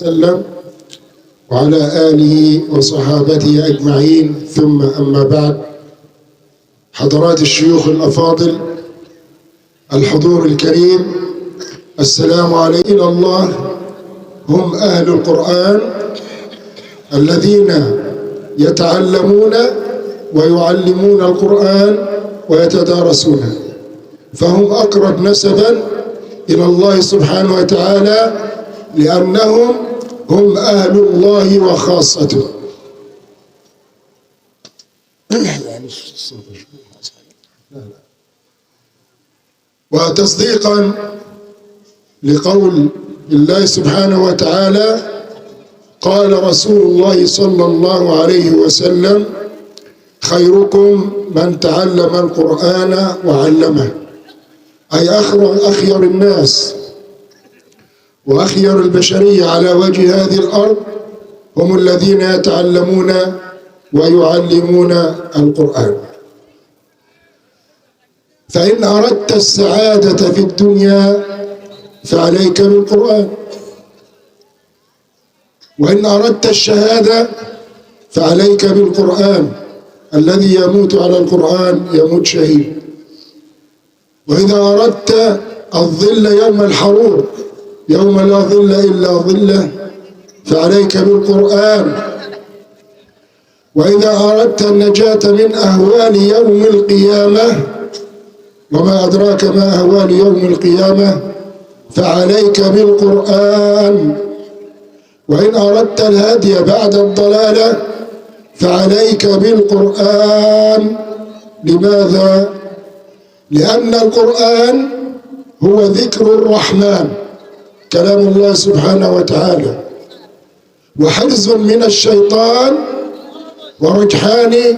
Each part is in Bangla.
وسلم وعلى آله وصحابته أجمعين ثم أما بعد. حضرات الشيوخ الأفاضل الحضور الكريم السلام عليكم إلى الله. هم أهل القرآن الذين يتعلمون ويعلمون القرآن ويتدارسونه فهم أقرب نسبا إلى الله سبحانه وتعالى لأنهم هم أهل الله وخاصته. وتصديقا لقول الله سبحانه وتعالى قال رسول الله صلى الله عليه وسلم خيركم من تعلم القرآن وعلمه. أي أخير الناس. وأخير البشرية على وجه هذه الأرض هم الذين يتعلمون ويعلمون القرآن. فإن أردت السعادة في الدنيا فعليك بالقرآن. وإن أردت الشهادة فعليك بالقرآن. الذي يموت على القرآن يموت شهيد. وإذا أردت الظل يوم الحرور يوم لا ظل إلا ظله فعليك بالقرآن. وإذا أردت النجاة من أهوال يوم القيامة وما أدراك ما أهوال يوم القيامة فعليك بالقرآن. وإن أردت الهدي بعد الضلالة فعليك بالقرآن. لماذا؟ لأن القرآن هو ذكر الرحمن. كلام الله سبحانه وتعالى. وحرز من الشيطان ورجحان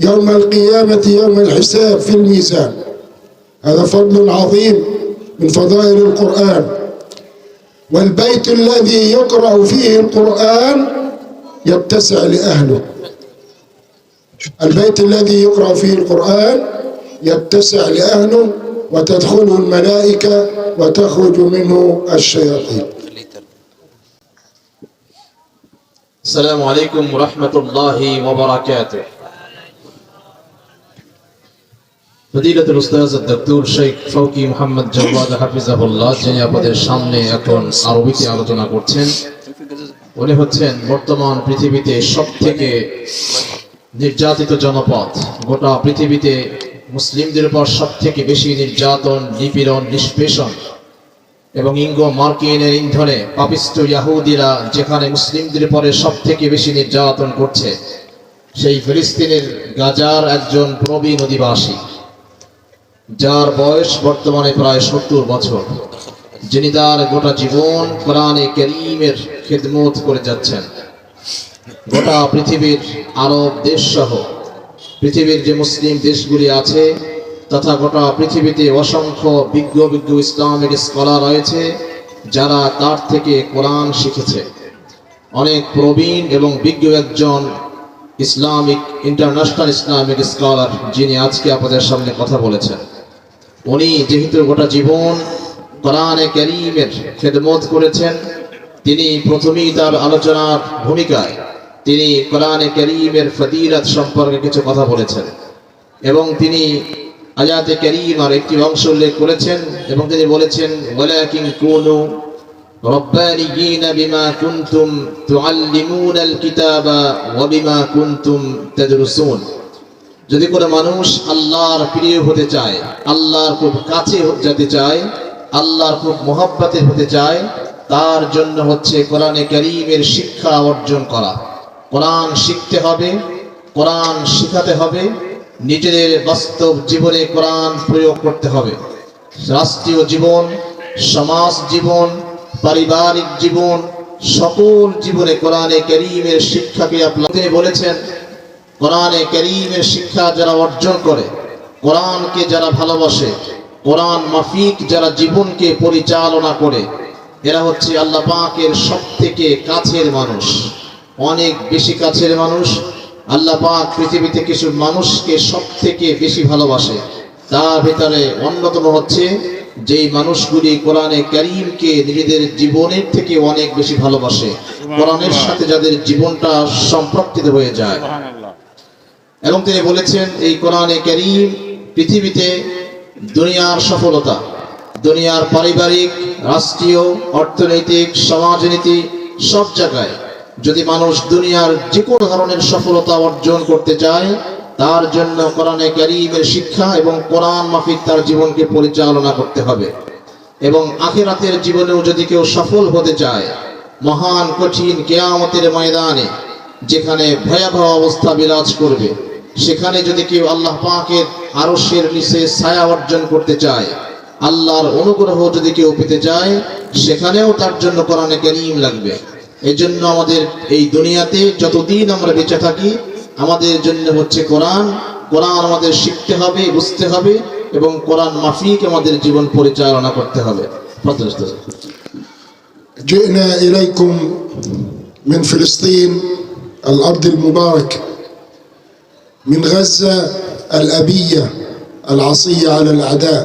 يوم القيامة يوم الحساب في الميزان. هذا فضل عظيم من فضائل القرآن. والبيت الذي يقرأ فيه القرآن يتسع لأهله. البيت الذي يقرأ فيه القرآن يتسع لأهله وتدخله الملائكة وتخرج منه الشياطين السلام عليكم ورحمة الله وبركاته ফদিলত উস্তাজ দক্তুর শেখ ফৌকি মোহাম্মদ জওয়াদ হাফিজাহুল্লাহ যিনি আপনাদের সামনে এখন আরবিতে আলোচনা করছেন উনি হচ্ছেন বর্তমান পৃথিবীতে সব থেকে নির্যাতিত জনপদ গোটা পৃথিবীতে মুসলিমদের উপর সব থেকে বেশি নির্যাতন নিপীড়ন নিষ্পেষণ এবং ইঙ্গ মার্কিনের ইন্ধনে পাপিষ্ট ইয়াহুদিরা যেখানে মুসলিমদের পরে সব থেকে বেশি নির্যাতন করছে, সেই ফিলিস্তিনের গাজার একজন প্রবীণ অধিবাসী, যার বয়স বর্তমানে প্রায় সত্তর বছর, যিনি তার গোটা জীবন কোরআনে করিমের খেদমত করে যাচ্ছেন। গোটা পৃথিবীর আরব দেশ সহ পৃথিবীর যে মুসলিম দেশগুলি আছে তথা গোটা পৃথিবীতে অসংখ্য বিজ্ঞ বিজ্ঞ ইসলামিক স্কলার রয়েছে, যারা তার থেকে কোরআন শিখেছে। অনেক প্রবীণ এবং বিজ্ঞ একজন ইসলামিক, ইন্টারন্যাশনাল ইসলামিক স্কলার, যিনি আজকে আপনাদের সামনে কথা বলেছেন। উনি যেহেতু গোটা জীবন কোরআনে করিমের খেদমত করেছেন, তিনি প্রথমেই তার আলোচনার ভূমিকায় তিনি কোরআনে করিমের ফদিলত সম্পর্কে কিছু কথা বলেছেন এবং তিনি আয়াতে করিমার একটি অংশ উল্লেখ করেছেন এবং তিনি বলেছেন, ওয়ালাকিন কুনু বিমা কুনতুম তুআল্লিমুনাল কিতাবা ওয়া বিমা কুনতুম তাদরুসুন। যদি কোনো মানুষ আল্লাহর প্রিয় হতে চায়, আল্লাহর খুব কাছে যেতে চায়, আল্লাহর খুব মোহাব্বতের হতে চায়, তার জন্য হচ্ছে কোরআনে করিমের শিক্ষা অর্জন করা। কোরআন শিখতে হবে, কোরআন শিখাতে হবে নিজেদের বাস্তব জীবনে কোরআন প্রয়োগ করতে হবে। রাষ্ট্রীয় জীবন, সমাজ জীবন, পারিবারিক জীবন, সকল জীবনে কোরআনে করিমের শিক্ষাকে আপনি বলেছেন, কোরআনে করিমের শিক্ষা যারা অর্জন করে, কোরআনকে যারা ভালোবাসে, কোরআন মাফিক যারা জীবনকে পরিচালনা করে, এরা হচ্ছে আল্লাহ পাকের সব থেকে কাছের মানুষ, অনেক বেশি কাছের মানুষ আল্লাহ পাক পৃথিবীতে কিছু মানুষকে সব থেকে বেশি ভালোবাসে। তার ভিতরে অন্যতম হচ্ছে যেই মানুষগুলি কোরআনে করিমকে নিজেদের জীবনের থেকে অনেক বেশি ভালোবাসে। কোরআনের সাথে যাদের জীবনটা সম্পর্কিত হয়ে যায়। এবং তিনি বলেছেন এই কোরআনে করিম পৃথিবীতে দুনিয়ার সফলতা দুনিয়ার পারিবারিক রাষ্ট্রীয় অর্থনৈতিক সমাজনীতি সব জায়গায় যদি মানুষ দুনিয়ার যে কোনো ধরনের সফলতা অর্জন করতে চায়, তার জন্য কোরআনে করিমের শিক্ষা এবং কোরআন মাফিক তার জীবনকে পরিচালনা করতে হবে। এবং আখিরাতের জীবনেও যদি কেউ সফল হতে চায়, মহান, কঠিন কেয়ামতের ময়দানে, যেখানে ভয়াবহ অবস্থা বিরাজ করবে, সেখানে যদি কেউ আল্লাহ পাকের আরশের নিচে ছায়া অর্জন করতে চায়, আল্লাহর অনুগ্রহ যদি কেউ পেতে চায়, সেখানেও তার জন্য কোরআনে করিম লাগবে। এই জন্য আমাদের এই দুনিয়াতে যতদিন আমরা বেঁচে থাকি আমাদের জন্য হচ্ছে কোরআন কোরআন আমাদের শিখতে হবে বুঝতে হবে এবং কোরআন মাফিক আমাদের জীবন পরিচালনা করতে হবে প্রতিষ্ঠ جئنا إليكم من فلسطين الأرض المباركة من غزة الأبية العصية على الأعداء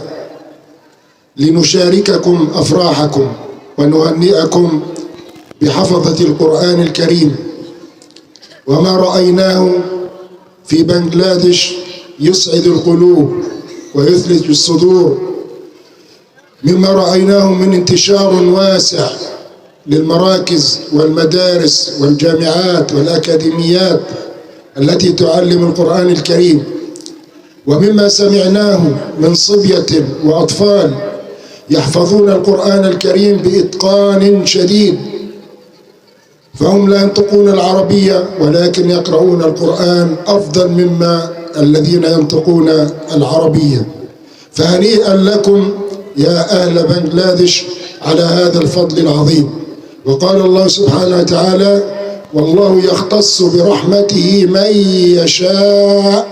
لنشارككم أفراحكم ونهنئكم بحفظة القرآن الكريم وما رأيناه في بنغلاديش يسعد القلوب ويثلج الصدور مما رأيناه من انتشار واسع للمراكز والمدارس والجامعات والأكاديميات التي تعلم القرآن الكريم ومما سمعناه من صبية وأطفال يحفظون القرآن الكريم بإتقان شديد فهم لا ينطقون العربية ولكن يقرؤون القرآن أفضل مما الذين ينطقون العربية. فهنيئا لكم يا أهل بنغلاديش على هذا الفضل العظيم. وقال الله سبحانه وتعالى والله يختص برحمته من يشاء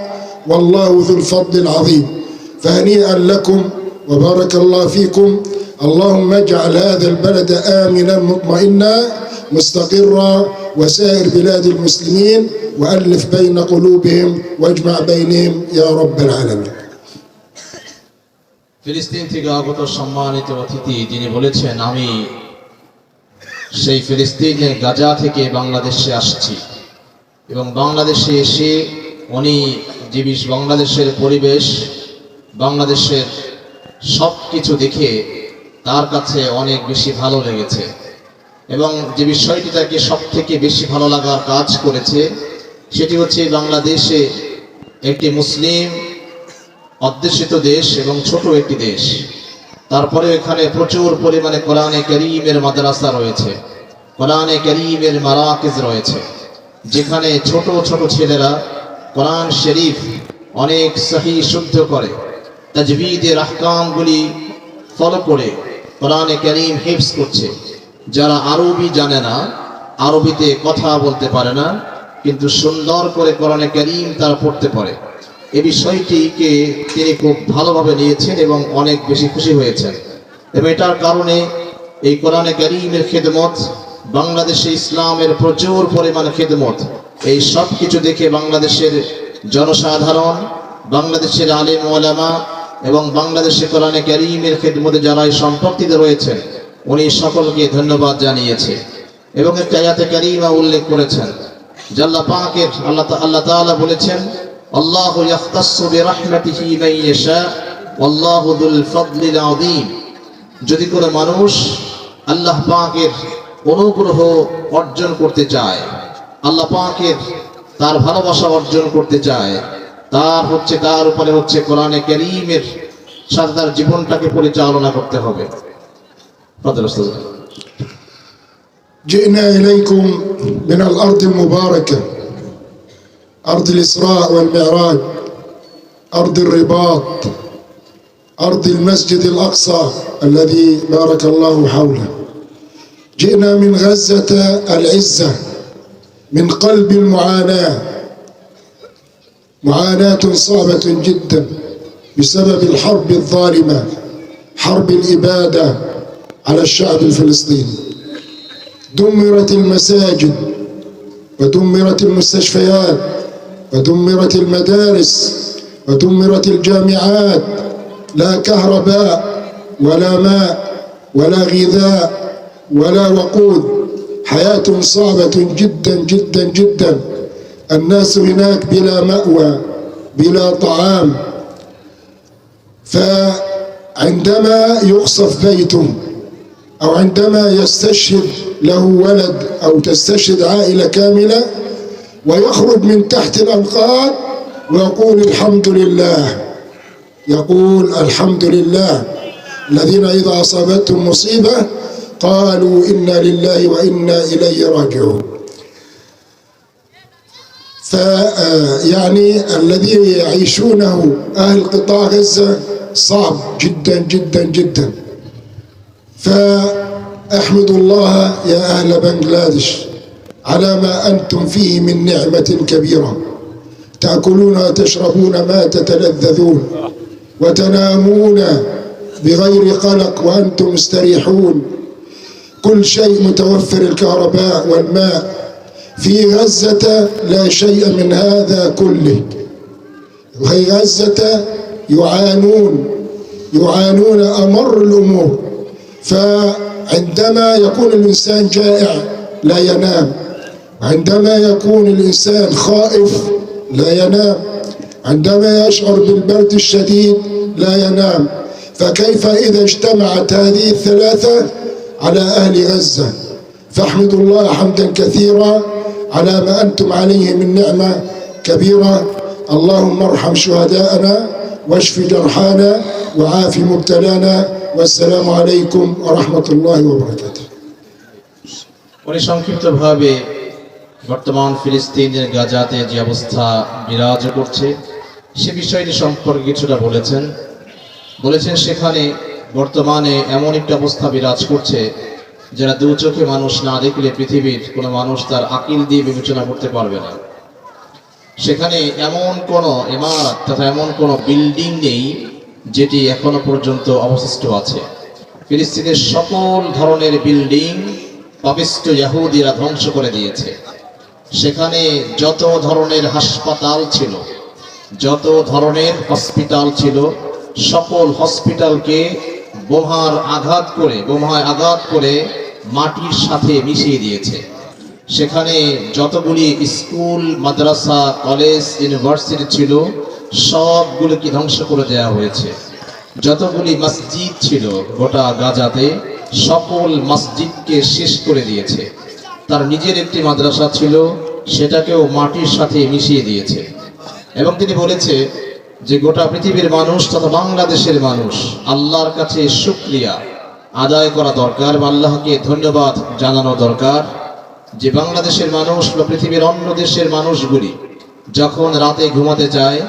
والله ذو الفضل العظيم. فهنيئا لكم وبارك الله فيكم. اللهم اجعل هذا البلد آمنا مطمئنا. مستقرا وسائر بلاد المسلمين وألف بين قلوبهم واجمع بينهم يا رب العالمين ফিলিস্তিন থেকে আগত সম্মানিত অতিথি যিনি বলেছেন আমি সেই ফিলিস্তিনের গাজা থেকে বাংলাদেশে আসছি এবং বাংলাদেশে এসে উনি যে বিশ- বাংলাদেশের পরিবেশ বাংলাদেশের সব কিছু দেখে তার কাছে অনেক বেশি ভালো লেগেছে এবং যে বিষয়টি তাকে সব থেকে বেশি ভালো লাগার কাজ করেছে, সেটি হচ্ছে বাংলাদেশে একটি মুসলিম অধ্যুষিত দেশ এবং ছোট একটি দেশ। তারপরে এখানে প্রচুর পরিমাণে কোরআনে করিমের মাদ্রাসা রয়েছে, কোরআনে করিমের মারাকিজ রয়েছে, যেখানে ছোট ছোট ছেলেরা কোরআন শরীফ অনেক সহি শুদ্ধ করে, তাজবিদের আহকামগুলি ফলো করে কোরআনে করিম হিফস করছে। যারা আরবি জানে না, আরবিতে কথা বলতে পারে না, কিন্তু সুন্দর করে কোরআনে করিম তারা পড়তে পারে। এই বিষয়টিকে তিনি খুব ভালোভাবে নিয়েছেন এবং অনেক বেশি খুশি হয়েছেন। এবং এটার কারণে এই কোরআনে করিমের খেদমত, বাংলাদেশে ইসলামের প্রচুর পরিমাণে খেদমত। এই সব কিছু দেখে বাংলাদেশের জনসাধারণ, বাংলাদেশের আলিম ওলামা এবং বাংলাদেশে কোরআনে করিমের খেদমতে যারা এই সম্পর্কিত রয়েছেন উনি সকলকে ধন্যবাদ জানিয়েছে এবং একটা আয়াতে কারিমা উল্লেখ করেছেন জাল্লা পাকের আল্লাহ আল্লাহ তাআলা বলেছেন, আল্লাহ ইয়াখতাসসু বিরাহমাতিহি মান ইয়াশা, ওয়াল্লাহু যুল ফাদলিল আযীম। যদি কোনো মানুষ আল্লাহ পাকের অনুগ্রহ অর্জন করতে চায়, আল্লাহ পাকের তার ভালোবাসা অর্জন করতে চায়, তার হচ্ছে, তার উপরে হচ্ছে কোরআনে কারীমের সাথে তার জীবনটাকে পরিচালনা করতে হবে। تفضل أستاذ. جئنا إليكم من الأرض المباركة أرض الإسراء والمعراج أرض الرباط أرض المسجد الأقصى الذي بارك الله حوله. جئنا من غزة العزة من قلب المعاناة. معاناة صعبة جدا بسبب الحرب الظالمة حرب الإبادة على الشعب الفلسطيني. دمرت المساجد ودمرت المستشفيات ودمرت المدارس ودمرت الجامعات. لا كهرباء ولا ماء ولا غذاء ولا وقود. حياة صعبة جدا جدا جدا. الناس هناك بلا مأوى بلا طعام. فعندما يقصف بيته أو عندما يستشهد له ولد أو تستشهد عائلة كاملة ويخرج من تحت الأنقاض ويقول الحمد لله يقول الحمد لله الذين إذا أصابتهم مصيبة قالوا إنا لله وإنا إليه راجعون. فيعني الذي يعيشونه أهل قطاع غزة صعب جدا جدا جدا. فأحمد الله يا أهل بنغلاديش على ما أنتم فيه من نعمة كبيرة. تأكلون وتشربون ما تتلذذون وتنامون بغير قلق وأنتم مستريحون. كل شيء متوفر الكهرباء والماء. في غزة لا شيء من هذا كله. وفي غزة يعانون يعانون أمر الأمور. فعندما يكون الإنسان جائع لا ينام. عندما يكون الإنسان خائف لا ينام. عندما يشعر بالبرد الشديد لا ينام. فكيف إذا اجتمعت هذه الثلاثة على أهل غزة؟ فاحمدوا الله حمدا كثيرا على ما أنتم عليه من نعمة كبيرة. اللهم ارحم شهداءنا واشف جرحانا وعاف مبتلانا. আসসালামু আলাইকুম রহমতুল্লাহ উনি সংক্ষিপ্তভাবে বর্তমান ফিলিস্তিনের গাজাতে যে অবস্থা বিরাজ করছে, সে বিষয়টি সম্পর্কে কিছুটা বলেছেন। বলেছেন সেখানে বর্তমানে এমন একটা অবস্থা বিরাজ করছে যারা দু চোখে মানুষ না দেখলে পৃথিবীর কোনো মানুষ তার আকিল দিয়ে বিবেচনা করতে পারবে না। সেখানে এমন কোনো ইমারত তথা এমন কোনো বিল্ডিং নেই যেটি এখনও পর্যন্ত অবশিষ্ট আছে। ফিলিস্তিনের সকল ধরনের বিল্ডিং পাপিষ্ট ইয়াহুদিরা ধ্বংস করে দিয়েছে। সেখানে যত ধরনের হাসপাতাল ছিল, যত ধরনের হসপিটাল ছিল, সকল হসপিটালকে বোমার আঘাত করে, বোমায় আঘাত করে মাটির সাথে মিশিয়ে দিয়েছে। সেখানে যতগুলি স্কুল, মাদ্রাসা, কলেজ, ইউনিভার্সিটি ছিল, সবগুলোকে ধ্বংস করে দেওয়া হয়েছে। যতগুলি মসজিদ ছিল গোটা গাজাতে, সকল মসজিদকে শেষ করে দিয়েছে। তার নিজের একটি মাদ্রাসা ছিল, সেটাকেও মাটির সাথে মিশিয়ে দিয়েছে। এবং তিনি বলেছে যে গোটা পৃথিবীর মানুষ তথা বাংলাদেশের মানুষ আল্লাহর কাছে শুক্রিয়া আদায় করা দরকার বা আল্লাহকে ধন্যবাদ জানানো দরকার। যে বাংলাদেশের মানুষ বা পৃথিবীর অন্য দেশের মানুষগুলি যখন রাতে ঘুমাতে যায়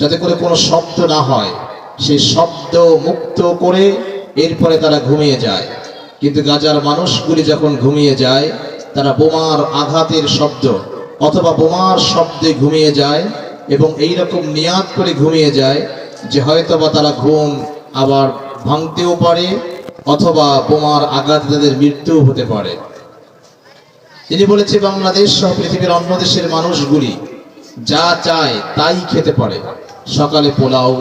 যাতে করে কোনো শব্দ না হয় সেই শব্দ মুক্ত করে এরপরে তারা ঘুমিয়ে যায়। কিন্তু গাজার মানুষগুলি যখন ঘুমিয়ে যায়, তারা বোমার আঘাতের শব্দ অথবা বোমার শব্দে ঘুমিয়ে যায় এবং এই রকম নিয়াদ করে ঘুমিয়ে যায় যে হয়তোবা তারা ঘুম আবার ভাঙতেও পারে অথবা বোমার আঘাতে তাদের মৃত্যুও হতে পারে। তিনি বলেছে, বাংলাদেশ সহ পৃথিবীর অন্য দেশের মানুষগুলি যা চায় তাই খেতে পারে। সকালে পোলাও,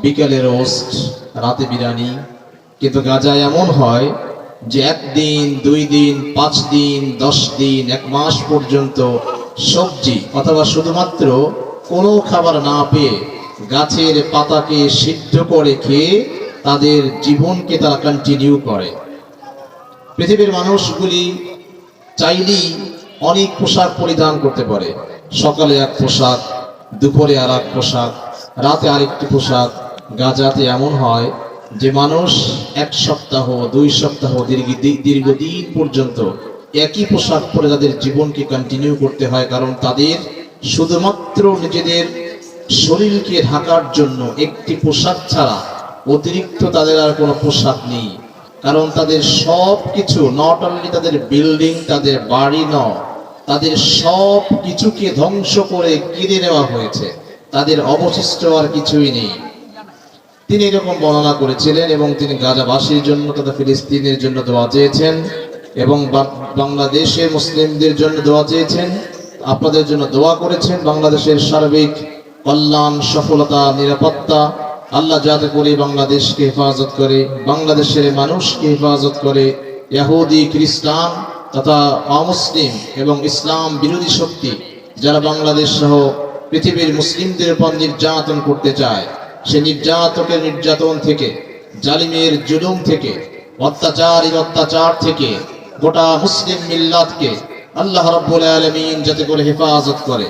বিকালে রোস্ট, রাতে বিরিয়ানি। কিন্তু গাজায় এমন হয় যে একদিন, দুই দিন, পাঁচ দিন, দশ দিন, এক মাস পর্যন্ত সবজি অথবা শুধুমাত্র কোনো খাবার না পেয়ে গাছের পাতাকে সিদ্ধ করে খেয়ে তাদের জীবনকে তারা কন্টিনিউ করে। পৃথিবীর মানুষগুলি চাইলেই অনেক পোশাক পরিধান করতে পারে। সকালে এক পোশাক, দুপুরে আর এক পোশাক, রাতে আরেকটি পোশাক, গাজাতে এমন হয় যে মানুষ এক সপ্তাহ, দুই সপ্তাহ, দীর্ঘ দীর্ঘদিন পর্যন্ত একই পোশাক পরে তাদের জীবনকে কন্টিনিউ করতে হয় কারণ তাদের শুধুমাত্র নিজেদের শরীরকে ঢাকার জন্য একটি পোশাক ছাড়া অতিরিক্ত তাদের আর কোনো পোশাক নেই। কারণ তাদের সব কিছু নট অনলি তাদের বিল্ডিং তাদের বাড়ি ন তাদের সব কিছুকে ধ্বংস করে কিনে নেওয়া হয়েছে। তাদের অবশিষ্ট আর কিছুই নেই। তিনি এরকম বর্ণনা করেছিলেন এবং তিনি গাজাবাসীর জন্য তথা ফিলিস্তিনের জন্য দোয়া চেয়েছেন এবং বাংলাদেশের মুসলিমদের জন্য দোয়া চেয়েছেন। আপনাদের জন্য দোয়া করেছেন বাংলাদেশের সার্বিক কল্যাণ, সফলতা, নিরাপত্তা আল্লাহ যাতে করে বাংলাদেশকে হেফাজত করে, বাংলাদেশের মানুষকে হেফাজত করে, ইহুদি, খ্রিস্টান তথা অমুসলিম এবং ইসলাম বিরোধী শক্তি যারা বাংলাদেশ সহ পৃথিবীর মুসলিমদের উপর নির্যাতন করতে চায়, সে নির্যাতকের নির্যাতন থেকে, জালিমের জুলুম থেকে, অত্যাচারীর অত্যাচার থেকে গোটা মুসলিম মিল্লাতকে আল্লাহ রাব্বুল আলামিন যাতে করে হেফাজত করে।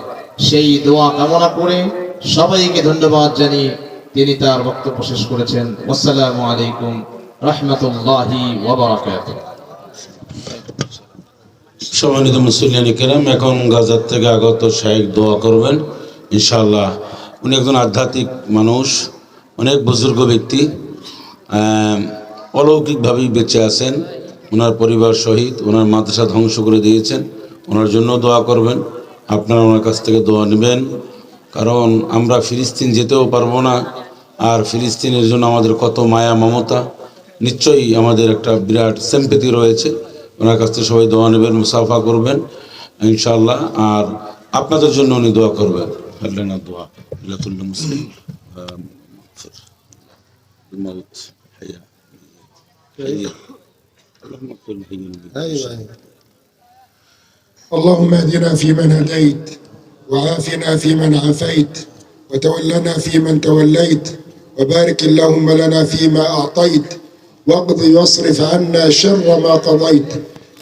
সেই দোয়া কামনা করে সবাইকে ধন্যবাদ জানিয়ে তিনি তার বক্তব্য শেষ করেছেন। আসসালামু আলাইকুম রহমতুল্লাহি সম্মানিত মুসলিয়ান কেরাম, এখন গাজার থেকে আগত শাহেক দোয়া করবেন। ইনশাল্লাহ উনি একজন আধ্যাত্মিক মানুষ, অনেক বুজুর্গ ব্যক্তি অলৌকিকভাবেই বেঁচে আছেন। ওনার পরিবার সহিত ওনার মাদ্রাসা ধ্বংস করে দিয়েছেন। ওনার জন্য দোয়া করবেন। আপনারা ওনার কাছ থেকে দোয়া নেবেন। কারণ আমরা ফিলিস্তিন যেতেও পারবো না আর ফিলিস্তিনের জন্য আমাদের কত মায়া মমতা নিশ্চয়ই আমাদের একটা বিরাট সেম্পেতি রয়েছে ওনার কাছ থেকে সবাই দোয়া নেবেন মুসাফা করবেন ইনশাআল্লাহ আর আপনাদের জন্য উনি দোয়া করবেন আল্লাহ না দোয়া লাতুল্লাহ মুসলিম الموت حياة حياة اللهم اغفر لحينا أيوة اللهم اهدنا فيمن هديت وعافنا فيمن عافيت وتولنا فيمن توليت وبارك اللهم لنا فيما أعطيت. واقض واصرف عنا شر ما قضيت.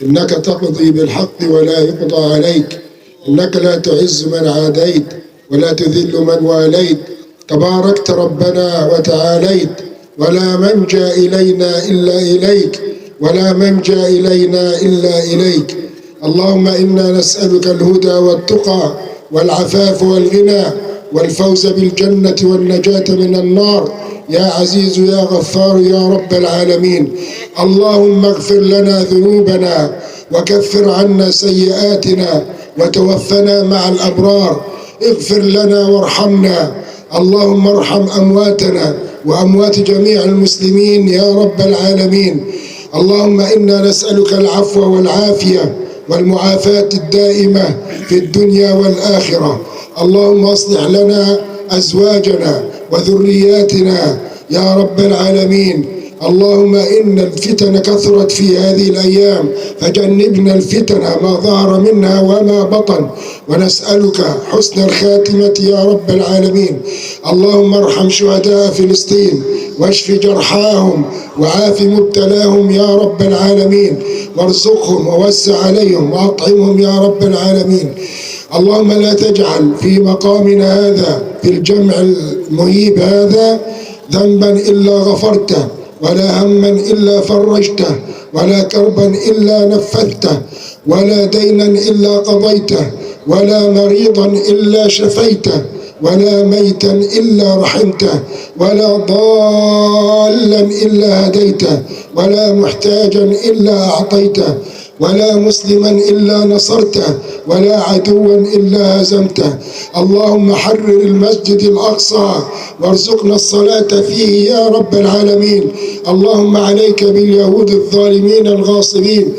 إنك تقضي بالحق ولا يقضى عليك. إنك لا تعز من عاديت ولا تذل من واليت. تباركت ربنا وتعاليت. ولا منجا إلينا إلا إليك. ولا منجا إلينا إلا إليك. اللهم إنا نسألك الهدى والتقى. والعفاف والغنى والفوز بالجنة والنجاة من النار. يا عزيز يا غفار يا رب العالمين اللهم اغفر لنا ذنوبنا وكفر عنا سيئاتنا وتوفنا مع الأبرار. اغفر لنا وارحمنا. اللهم ارحم أمواتنا وأموات جميع المسلمين يا رب العالمين. اللهم إنا نسألك العفو والعافية والمعافاة الدائمة في الدنيا والآخرة. اللهم أصلح لنا أزواجنا وذرياتنا يا رب العالمين. اللهم إن الفتن كثرت في هذه الأيام فجنبنا الفتن ما ظهر منها وما بطن. ونسألك حسن الخاتمة يا رب العالمين. اللهم ارحم شهداء فلسطين واشف جرحاهم وعاف مبتلاهم يا رب العالمين. وارزقهم ووسع عليهم وأطعمهم يا رب العالمين. اللهم لا تجعل في مقامنا هذا في الجمع المهيب هذا ذنبا إلا غفرته. ولا هما إلا فرجته ولا كربا إلا نفذته ولا دينا إلا قضيته ولا مريضا إلا شفيته ولا ميتا إلا رحمته ولا ضالا إلا هديته ولا محتاجا إلا أعطيته ولا مسلما إلا نصرته ولا عدوا إلا هزمته. اللهم حرر المسجد الأقصى وارزقنا الصلاة فيه يا رب العالمين. اللهم عليك باليهود الظالمين الغاصبين.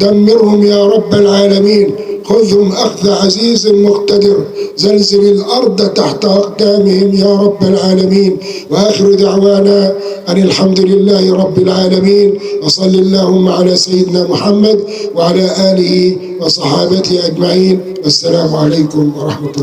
دمرهم يا رب العالمين. خذهم أخذ عزيز مقتدر. زلزل الأرض تحت أقدامهم يا رب العالمين. وآخر دعوانا أن الحمد لله رب العالمين. وصل اللهم على سيدنا محمد وعلى آله وصحابته أجمعين. والسلام عليكم ورحمة الله.